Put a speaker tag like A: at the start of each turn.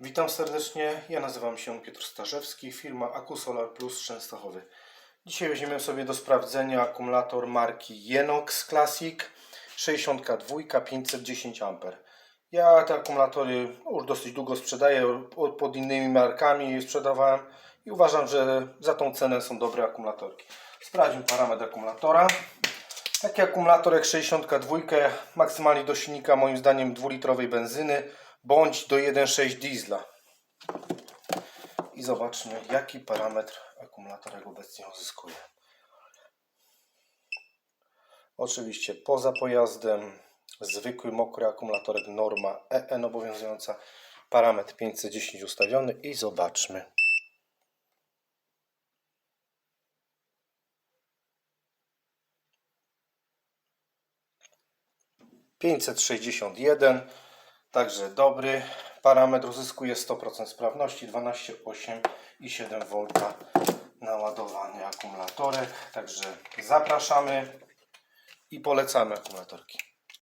A: Witam serdecznie, ja nazywam się Piotr Starzewski, firma Akusolar Plus Częstochowy. Dzisiaj weźmiemy sobie do sprawdzenia akumulator marki Jenox Classic 62 510 A. Ja te akumulatory już dosyć długo sprzedaję, po- pod innymi markami sprzedawałem i uważam, że za tą cenę są dobre akumulatorki. Sprawdźmy parametr akumulatora. Taki akumulator jak 62, maksymalnie do silnika moim zdaniem 2-litrowej benzyny bądź do 1.6 diesla. I zobaczmy jaki parametr akumulator obecnie uzyskuje. Oczywiście poza pojazdem zwykły mokry akumulatorek norma EN obowiązująca, parametr 510 ustawiony i zobaczmy. Pięćset sześćdziesiąt jeden, także dobry parametr, uzyskuje 100% sprawności, 12,8 i 7 V naładowany akumulatorek, także zapraszamy i polecamy akumulatorki.